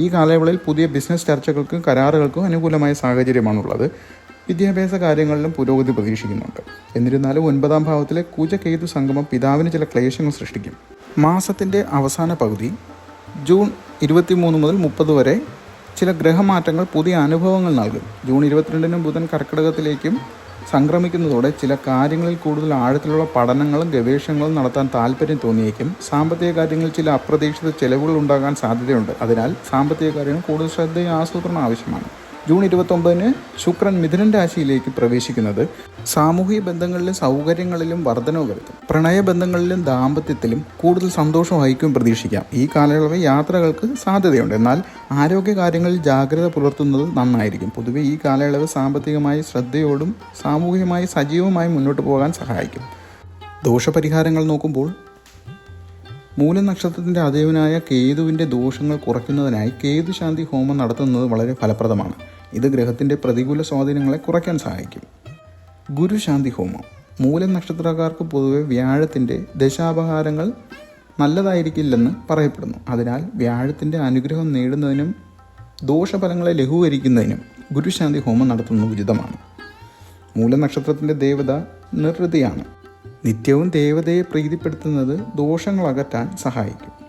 ഈ കാലയളവിൽ പുതിയ ബിസിനസ് ചർച്ചകൾക്കും കരാറുകൾക്കും അനുകൂലമായ സാഹചര്യമാണുള്ളത്. വിദ്യാഭ്യാസ കാര്യങ്ങളിലും പുരോഗതി പ്രതീക്ഷിക്കുന്നുണ്ട്. എന്നിരുന്നാലും ഒൻപതാം ഭാവത്തിലെ കുജകേതു സംഗമം പിതാവിന് ചില ക്ലേശങ്ങൾ സൃഷ്ടിക്കും. മാസത്തിന്റെ അവസാന പകുതി ജൂൺ ഇരുപത്തിമൂന്ന് മുതൽ മുപ്പത് വരെ ചില ഗ്രഹമാറ്റങ്ങൾ പുതിയ അനുഭവങ്ങൾ നൽകും. ജൂൺ ഇരുപത്തിരണ്ടിന് ബുധൻ കർക്കിടകത്തിലേക്കും സംക്രമിക്കുന്നതോടെ ചില കാര്യങ്ങളിൽ കൂടുതൽ ആഴത്തിലുള്ള പഠനങ്ങളും ഗവേഷണങ്ങളും നടത്താൻ താല്പര്യം തോന്നിയേക്കും. സാമ്പത്തിക കാര്യങ്ങളിൽ ചില അപ്രതീക്ഷിത ചെലവുകൾ ഉണ്ടാകാൻ സാധ്യതയുണ്ട്. അതിനാൽ സാമ്പത്തിക കാര്യങ്ങൾ കൂടുതൽ ശ്രദ്ധയും ആസൂത്രണം ആവശ്യമാണ്. ജൂൺ ഇരുപത്തൊമ്പതിന് ശുക്രൻ മിഥുനൻ രാശിയിലേക്ക് പ്രവേശിക്കുന്നത് സാമൂഹിക ബന്ധങ്ങളിലും സൗകര്യങ്ങളിലും വർധനവ് വരുത്തും പ്രണയബന്ധങ്ങളിലും ദാമ്പത്യത്തിലും കൂടുതൽ സന്തോഷം ഐക്യവും പ്രതീക്ഷിക്കാം. ഈ കാലയളവിൽ യാത്രകൾക്ക് സാധ്യതയുണ്ട്. എന്നാൽ ആരോഗ്യ കാര്യങ്ങളിൽ ജാഗ്രത പുലർത്തുന്നത് നന്നായിരിക്കും. പൊതുവെ ഈ കാലയളവ് സാമ്പത്തികമായി ശ്രദ്ധയോടും സാമൂഹികമായി സജീവമായി മുന്നോട്ട് പോകാൻ സഹായിക്കും. ദോഷപരിഹാരങ്ങൾ നോക്കുമ്പോൾ മൂല നക്ഷത്രത്തിന്റെ അതേവനായ കേതുവിന്റെ ദോഷങ്ങൾ കുറയ്ക്കുന്നതിനായി കേതുശാന്തി ഹോമം നടത്തുന്നത് വളരെ ഫലപ്രദമാണ്. ഇത് ഗ്രഹത്തിന്റെ പ്രതികൂല സ്വാധീനങ്ങളെ കുറയ്ക്കാൻ സഹായിക്കും. ഗുരുശാന്തി ഹോമം. മൂലനക്ഷത്രക്കാർക്ക് പൊതുവെ വ്യാഴത്തിന്റെ ദശാപഹാരങ്ങൾ നല്ലതായിരിക്കില്ലെന്ന് പറയപ്പെടുന്നു. അതിനാൽ വ്യാഴത്തിന്റെ അനുഗ്രഹം നേടുന്നതിനും ദോഷഫലങ്ങളെ ലഘൂകരിക്കുന്നതിനും ഗുരുശാന്തി ഹോമം നടത്തുന്നത് ഉചിതമാണ്. മൂലനക്ഷത്രത്തിന്റെ ദേവത നിർവൃതിയാണ്. നിത്യവും ദേവതയെ പ്രീതിപ്പെടുത്തുന്നത് ദോഷങ്ങളകറ്റാൻ സഹായിക്കും.